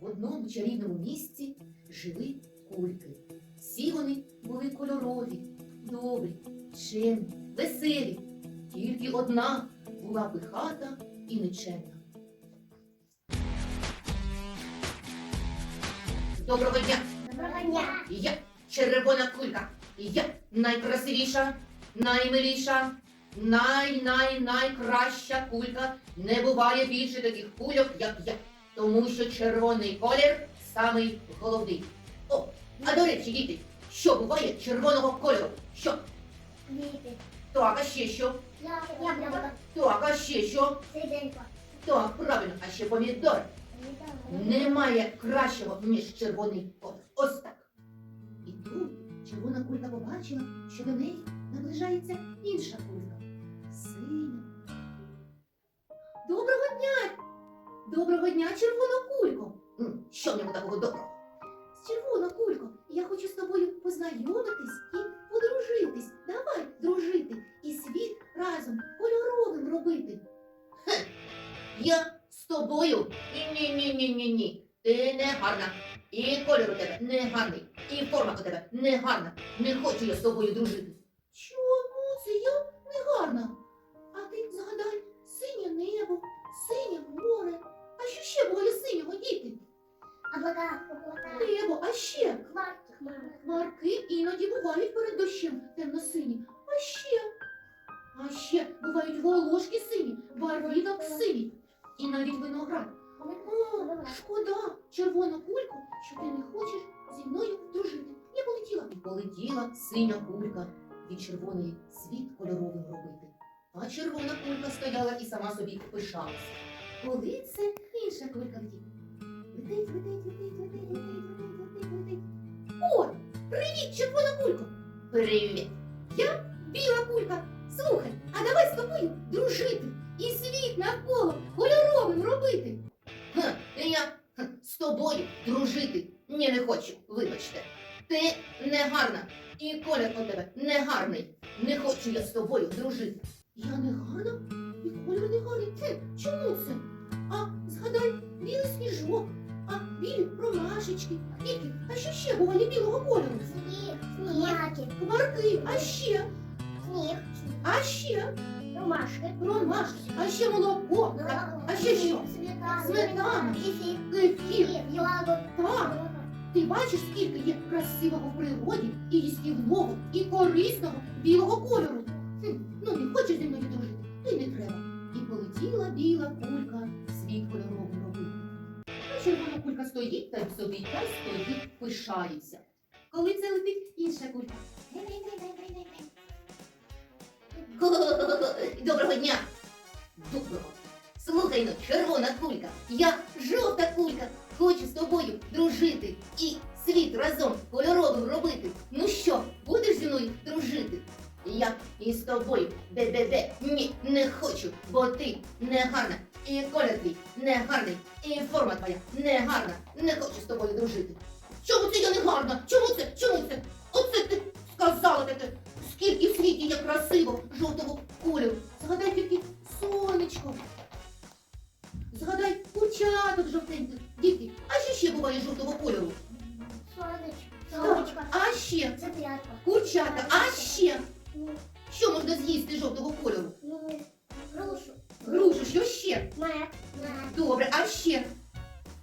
В одному чарівному місці жили кульки. Всі вони були кольорові, добрі, чемні, веселі. Тільки одна була пихата і нечемна. Доброго дня! Доброго дня. Я червона кулька. Я найкрасивіша, наймиліша, най-най-найкраща кулька. Не буває більше таких кульок, як я. Тому що червоний колір самий головний. О, а до речі, діти, що буває червоного кольору? Що? Квіти. Так, а ще що? Яблука. Так, а ще що? Сиденька. Так, правильно, а ще помідор. Немає кращого, ніж червоний колір. Ось так. І тут червона кулька побачила, що до неї наближається інша кулька. Синя. Доброго дня! Доброго дня, червона кулько! Що в ньому такого доброго? Червона кулько, я хочу з тобою познайомитись і подружитись. Давай дружити і світ разом кольоровим робити. Хе, я з тобою? Ні-ні-ні-ні-ні. Ти не гарна. І кольор у тебе не гарний. І форма у тебе не гарна. Не хочу я з тобою дружити. Чому це я не гарна? А ти згадай синє небо, ще Хмарки. Іноді бувають перед дощем темно-сині. А ще, а ще бувають волошки сині, барвінок синій. І навіть виноград. О, шкода, червона кулько, що ти не хочеш зі мною дружити. Я полетіла. І полетіла синя кулька від червоної світ кольоровим робити. А червона кулька стояла і сама собі пишалася. Коли це інша кулька летить, летить, летить, летить, летить, летить. О, привіт, червона кулько! Привіт! Я біла кулька. Слухай, а давай з тобою дружити і світ навколо кольоровим робити. Ха, я з тобою дружити ні не хочу, вибачте. Ти не гарна, і колір у тебе не гарний. Не хочу я з тобою дружити. Я не гарна? І колір не гарний. Хм, чому це? А згадай, білий сніжок, білі ромашечки, квіти. А що ще буває білого кольору? Сніг. Хмарки. Хмарки, а ще, Сніг. а ще Ромашки. ромашки, а ще молоко, а, а ще що? Сметана. Сметана. Кефір. Так. Ти бачиш, скільки є красивого в природі, і їстівного, і корисного білого кольору. Хм, ну не хочеш зі мною дружити, то й не треба. І полетіла біла кулька світ кольоровим робити. А червона кулька стоїть та й собі та й стоїть, пишається. Коли це летить інша кулька. Доброго дня! Доброго! Слухай ну, червона кулька, я жовта кулька, хочу з тобою дружити і світ разом кольоровим робити. Ну що, будеш зі мною дружити? Я із тобою, бе-бе-бе, ні, не хочу, бо ти не гарна, не хочу з тобою дружити. Чому це я не гарна? Чому це? Чому це? Оце ти сказала таке. Скільки в світі є красиво жовтого кольору. Згадай тільки сонечко. Згадай курчаток жовтеньких. Діти, а що ще буває жовтого кольору? Сонечко. Сонечко. А ще Цеплятка. курчата, а ще Ну, що можна з'їсти жовтого кольору? ну, грушу. Грушу, що ще? Мед. Мед. Добре, а ще?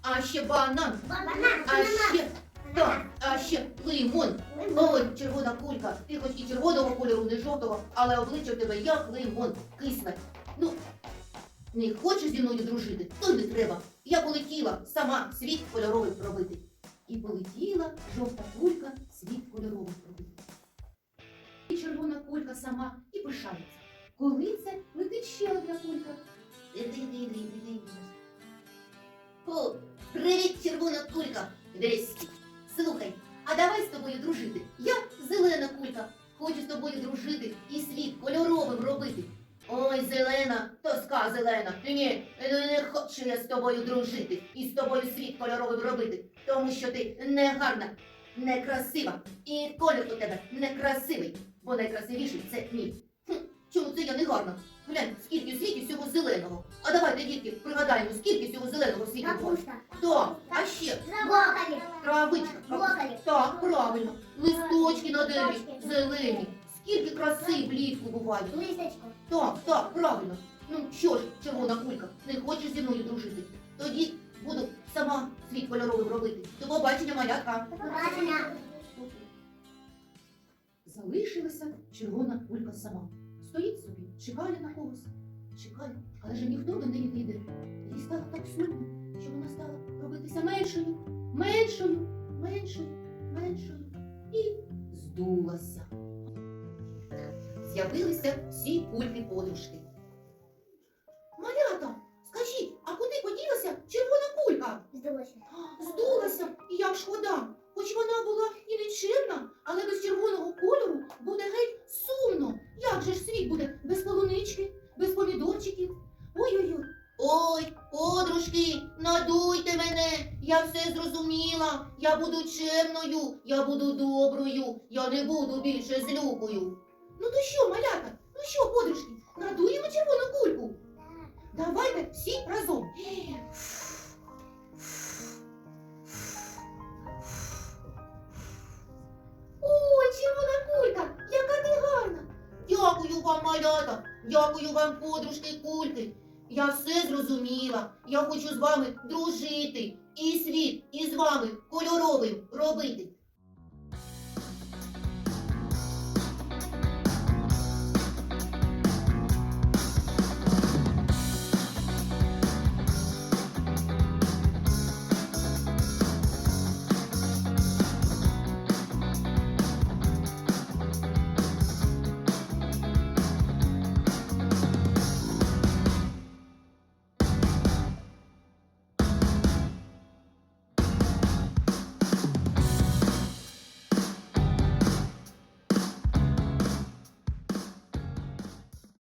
А ще банан, Банан. а ще так, а ще лимон. Ой, червона кулька, ти хоч і червоного кольору, не жовтого, але обличчя в тебе як лимон, кисле. Ну, не хочеш зі мною дружити, то не треба. Я полетіла сама світ кольоровий робити. І полетіла жовта кулька світ кольоровий робити. І червона кулька сама і пишається. Коли це летить ще одна червона кулька. Дрескі. Слухай, а давай з тобою дружити. Я зелена кулька. Хочу з тобою дружити і світ кольоровим робити. Ой, зелена, тоска зелена. Ні, не хочу я з тобою дружити і з тобою світ кольоровим робити, тому що ти не гарна, некрасива, і колір у тебе некрасивий, бо найкрасивіший це мій. Хм, чому це я не гарна? Глянь, скільки в світі всього зеленого. А давайте, дітки, пригадаємо, скільки всього зеленого в світі. Капуста. Так, Скільки краси влітку буває. Листочку. Так, так, правильно. Ну що ж, червона кулька, не хочеш зі мною дружити? Тоді буду сама світ кольоровим робити. До побачення, малятка. Побачення. Залишилася червона кулька сама. Стоїть собі, чекає на когось. Чекає, але ж ніхто до неї не йде. Їй стало так сумно, що вона стала робитися меншою, меншою, меншою, меншою і здулася. З'явилися всі кульки подружки. Малята, скажіть, а куди поділася червона кулька? Здалося. Здулася, і як шкода. Хоч вона була і нечемна, але без червоного кольору буде геть сумно. Як же ж світ буде без полунички, без помідорчиків? Ой-ой-ой. Ой, подружки, надуйте мене, я все зрозуміла. Я буду чемною, я буду доброю, я не буду більше злюкою. Ну то що, малята? Ну що, подружки, надуємо червону кульку? Давайте всі разом. Ой, червона кулька, яка ти гарна. Дякую вам, малята, дякую вам, подружки кульки. Я все зрозуміла. Я хочу з вами дружити і світ із вами кольоровим робити.